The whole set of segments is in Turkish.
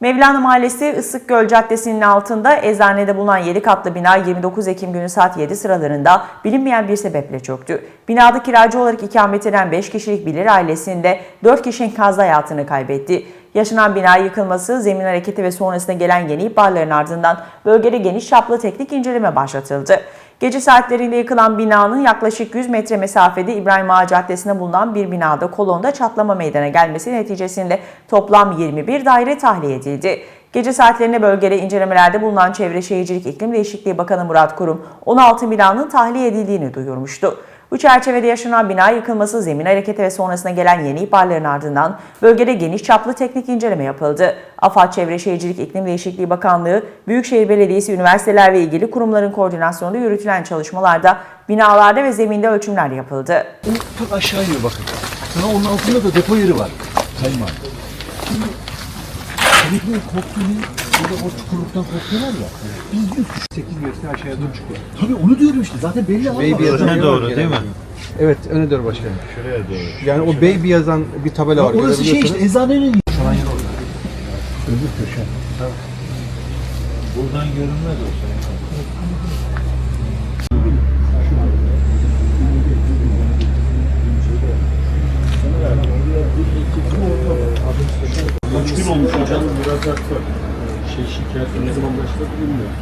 Mevlana Mahallesi Isıkgöl Caddesi'nin altında eczanede bulunan 7 katlı bina 29 Ekim günü saat 7 sıralarında bilinmeyen bir sebeple çöktü. Binada kiracı olarak ikamet eden 5 kişilik Bilir ailesinde 4 kişi enkazda hayatını kaybetti. Yaşanan bina yıkılması, zemin hareketi ve sonrasında gelen yeni ihbarların ardından bölgede geniş çaplı teknik inceleme başlatıldı. Gece saatlerinde yıkılan binanın yaklaşık 100 metre mesafede İbrahim Ağa Caddesi'nde bulunan bir binada kolonda çatlama meydana gelmesi neticesinde toplam 21 daire tahliye edildi. Gece saatlerinde bölgede incelemelerde bulunan Çevre Şehircilik İklim Değişikliği Bakanı Murat Kurum 16 binanın tahliye edildiğini duyurmuştu. Bu çerçevede yaşanan bina yıkılması, zemin hareketi ve sonrasında gelen yeni ihbarların ardından bölgede geniş çaplı teknik inceleme yapıldı. AFAD Çevre Şehircilik İklim Değişikliği Bakanlığı, Büyükşehir Belediyesi, üniversiteler ve ilgili kurumların koordinasyonunda yürütülen çalışmalarda binalarda ve zeminde ölçümler yapıldı. Tak aşağı iniyor bakın. Sonra onun altında da depo yeri var. Sayın Valim. Şimdi Emekli'nin burada o çukurluktan korkuyorlar ya. Biz 8 metre aşağıya doğru çıkıyor. Tabii onu diyorum işte. Zaten belli ama. Baby yazan Öne yer doğru değil mi? Evet öne doğru başkanım. Şuraya doğru. Yani o baby yazan bir tabela var. Orası şey işte eczanenin falan yer orada. Öbür köşe. Buradan görünmez olsa. Kaç gün olmuş hocam? Biraz haklı. Şey şikayet ne zaman başladı bilmiyorum.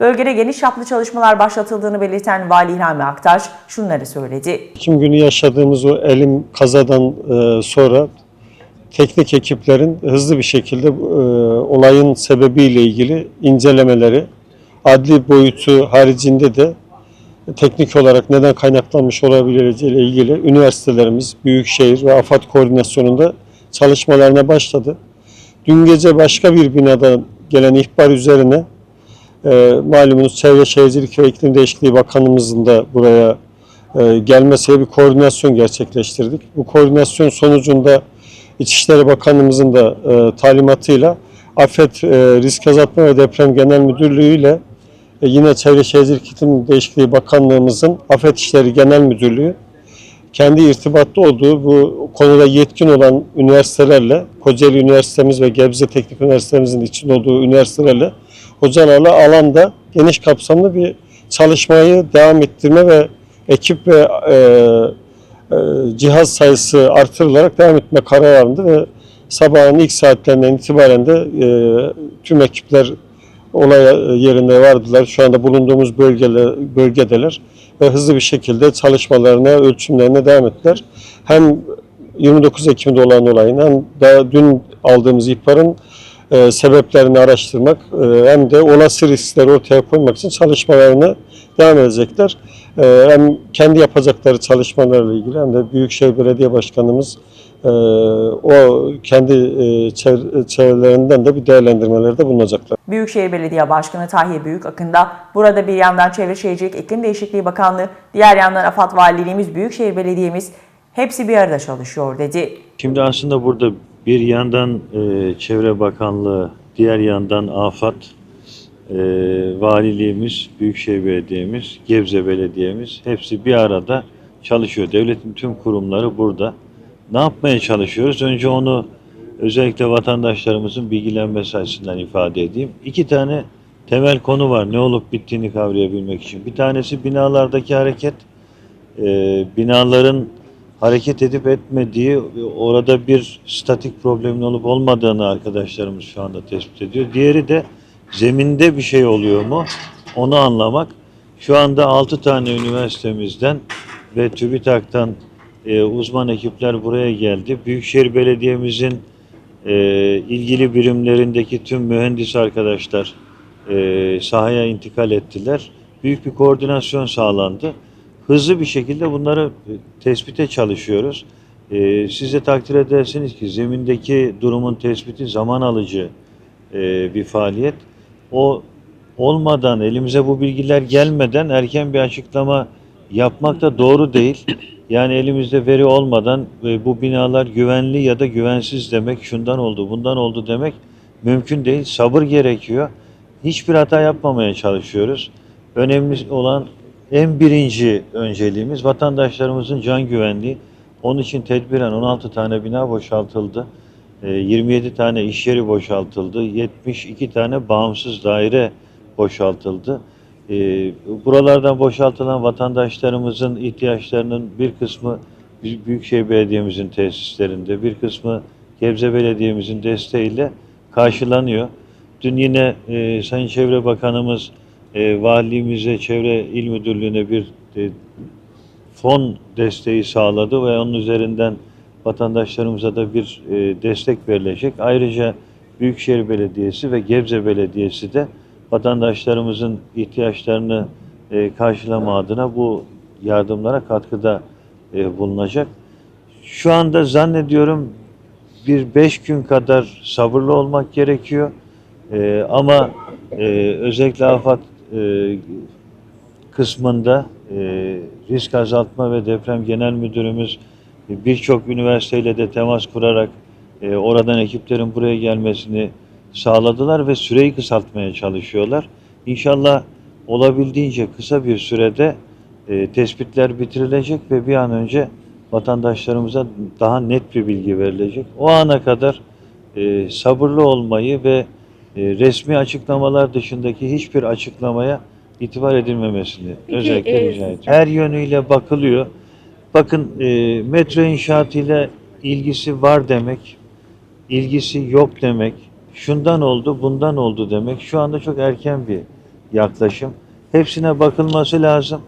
Bölgede geniş çaplı çalışmalar başlatıldığını belirten Vali İlhami Aktaş şunları söyledi. Ekim günü yaşadığımız o elim kazadan e, sonra teknik ekiplerin hızlı bir şekilde e, olayın sebebiyle ilgili incelemeleri, adli boyutu haricinde de teknik olarak neden kaynaklanmış olabileceği ile ilgili üniversitelerimiz, büyükşehir ve AFAD koordinasyonunda çalışmalarına başladı. Dün gece başka bir binadan gelen ihbar üzerine e, malumunuz Çevre Şehircilik ve İklim Değişikliği Bakanımızın da buraya e, gelmesiyle bir koordinasyon gerçekleştirdik. Bu koordinasyon sonucunda İçişleri Bakanımızın da e, talimatıyla Afet e, Risk Azaltma ve Deprem Genel Müdürlüğü ile e, yine Çevre Şehircilik İklim Değişikliği Bakanlığımızın Afet İşleri Genel Müdürlüğü kendi irtibatta olduğu bu konuda yetkin olan üniversitelerle, Kocaeli Üniversitemiz ve Gebze Teknik Üniversitemizin içinde olduğu üniversitelerle hocalarla alanda geniş kapsamlı bir çalışmayı devam ettirme ve ekip ve e, e, cihaz sayısı artırılarak devam etme kararı alındı ve sabahın ilk saatlerinden itibaren de e, tüm ekipler olay yerinde vardılar. Şu anda bulunduğumuz bölgeler, bölgedeler ve hızlı bir şekilde çalışmalarına, ölçümlerine devam ettiler. Hem 29 Ekim'de olan olayın hem daha dün aldığımız ihbarın e, sebeplerini araştırmak e, hem de olası riskleri ortaya koymak için çalışmalarını devam edecekler. E, hem kendi yapacakları çalışmalarla ilgili hem de Büyükşehir Belediye Başkanımız e, o kendi e, çev- çevrelerinden de bir değerlendirmelerde bulunacaklar. Büyükşehir Belediye Başkanı Tahir Büyükakın da burada bir yandan Çevre Şehircilik İklim Değişikliği Bakanlığı, diğer yandan AFAD Valiliğimiz, Büyükşehir Belediyemiz hepsi bir arada çalışıyor dedi. Şimdi aslında burada bir yandan e, Çevre Bakanlığı, diğer yandan AFAD, e, Valiliğimiz, Büyükşehir Belediye'miz, Gebze Belediye'miz hepsi bir arada çalışıyor. Devletin tüm kurumları burada. Ne yapmaya çalışıyoruz? Önce onu özellikle vatandaşlarımızın bilgilenmesi açısından ifade edeyim. İki tane temel konu var ne olup bittiğini kavrayabilmek için. Bir tanesi binalardaki hareket. E, binaların hareket edip etmediği, orada bir statik problemin olup olmadığını arkadaşlarımız şu anda tespit ediyor. Diğeri de zeminde bir şey oluyor mu? Onu anlamak. Şu anda 6 tane üniversitemizden ve TÜBİTAK'tan e, uzman ekipler buraya geldi. Büyükşehir Belediye'mizin e, ilgili birimlerindeki tüm mühendis arkadaşlar e, sahaya intikal ettiler. Büyük bir koordinasyon sağlandı. Hızlı bir şekilde bunları e, tespite çalışıyoruz. E, siz takdir edersiniz ki zemindeki durumun tespiti zaman alıcı e, bir faaliyet. O olmadan, elimize bu bilgiler gelmeden erken bir açıklama yapmak da doğru değil. Yani elimizde veri olmadan e, bu binalar güvenli ya da güvensiz demek, şundan oldu, bundan oldu demek mümkün değil. Sabır gerekiyor. Hiçbir hata yapmamaya çalışıyoruz. Önemli olan en birinci önceliğimiz vatandaşlarımızın can güvenliği. Onun için tedbiren 16 tane bina boşaltıldı. E, 27 tane iş yeri boşaltıldı. 72 tane bağımsız daire boşaltıldı. E, buralardan boşaltılan vatandaşlarımızın ihtiyaçlarının bir kısmı Büy- Büyükşehir Belediye'mizin tesislerinde, bir kısmı Gebze Belediye'mizin desteğiyle karşılanıyor. Dün yine e, Sayın Çevre Bakanımız e, valiliğimize, Çevre İl Müdürlüğü'ne bir e, fon desteği sağladı ve onun üzerinden vatandaşlarımıza da bir e, destek verilecek. Ayrıca Büyükşehir Belediyesi ve Gebze Belediyesi de vatandaşlarımızın ihtiyaçlarını e, karşılama adına bu yardımlara katkıda e, bulunacak. Şu anda zannediyorum bir beş gün kadar sabırlı olmak gerekiyor. E, ama e, özellikle AFAD e, kısmında e, risk azaltma ve deprem genel müdürümüz e, birçok üniversiteyle de temas kurarak e, oradan ekiplerin buraya gelmesini sağladılar ve süreyi kısaltmaya çalışıyorlar. İnşallah olabildiğince kısa bir sürede e, tespitler bitirilecek ve bir an önce vatandaşlarımıza daha net bir bilgi verilecek. O ana kadar e, sabırlı olmayı ve e, resmi açıklamalar dışındaki hiçbir açıklamaya itibar edilmemesini Peki, özellikle e, rica ediyorum. Her yönüyle bakılıyor. Bakın e, metro inşaatıyla ilgisi var demek, ilgisi yok demek, şundan oldu, bundan oldu demek şu anda çok erken bir yaklaşım. Hepsine bakılması lazım.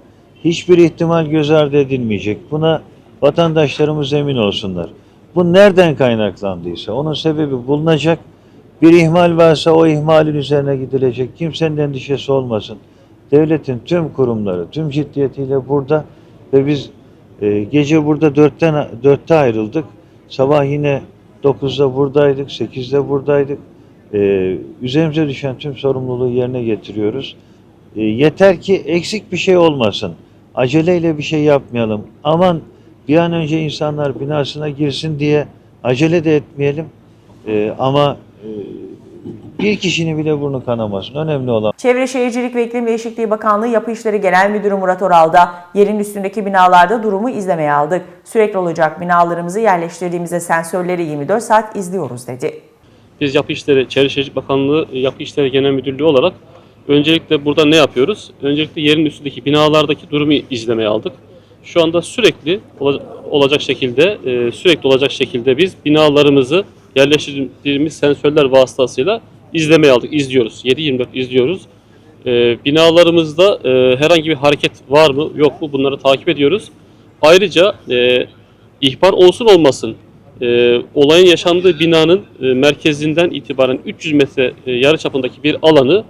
Hiçbir ihtimal göz ardı edilmeyecek. Buna vatandaşlarımız emin olsunlar. Bu nereden kaynaklandıysa onun sebebi bulunacak. Bir ihmal varsa o ihmalin üzerine gidilecek. Kimsenin endişesi olmasın. Devletin tüm kurumları tüm ciddiyetiyle burada ve biz e, gece burada dörtten dörtte ayrıldık. Sabah yine 9'da buradaydık, 8'de buradaydık. E, üzerimize düşen tüm sorumluluğu yerine getiriyoruz. E, yeter ki eksik bir şey olmasın. Aceleyle bir şey yapmayalım. Aman bir an önce insanlar binasına girsin diye acele de etmeyelim. E, ama e, bir kişinin bile burnu kanamasın. Önemli olan Çevre Şehircilik ve İklim Değişikliği Bakanlığı Yapı İşleri Genel Müdürü Murat Oral'da yerin üstündeki binalarda durumu izlemeye aldık. Sürekli olacak binalarımızı yerleştirdiğimizde sensörleri 24 saat izliyoruz dedi. Biz Yapı İşleri, Çevre Şehircilik Bakanlığı Yapı İşleri Genel Müdürlüğü olarak öncelikle burada ne yapıyoruz? Öncelikle yerin üstündeki binalardaki durumu izlemeye aldık. Şu anda sürekli ola- olacak şekilde, e, sürekli olacak şekilde biz binalarımızı yerleştirdiğimiz sensörler vasıtasıyla izlemeye aldık, izliyoruz. 7-24 izliyoruz. E, binalarımızda e, herhangi bir hareket var mı, yok mu bunları takip ediyoruz. Ayrıca e, ihbar olsun olmasın e, olayın yaşandığı binanın e, merkezinden itibaren 300 metre e, yarı çapındaki bir alanı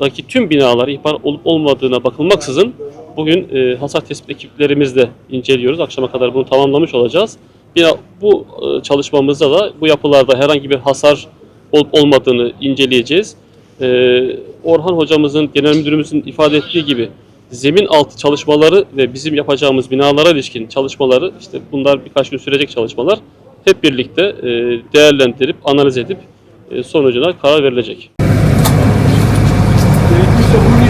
daki tüm binalar ihbar olup olmadığına bakılmaksızın bugün e, hasar tespit ekiplerimizle inceliyoruz. Akşama kadar bunu tamamlamış olacağız. Bina, bu e, çalışmamızda da bu yapılarda herhangi bir hasar olup olmadığını inceleyeceğiz. E, Orhan hocamızın, genel müdürümüzün ifade ettiği gibi zemin altı çalışmaları ve bizim yapacağımız binalara ilişkin çalışmaları işte bunlar birkaç gün sürecek çalışmalar hep birlikte e, değerlendirip, analiz edip e, sonucuna karar verilecek. Gerekirse bunu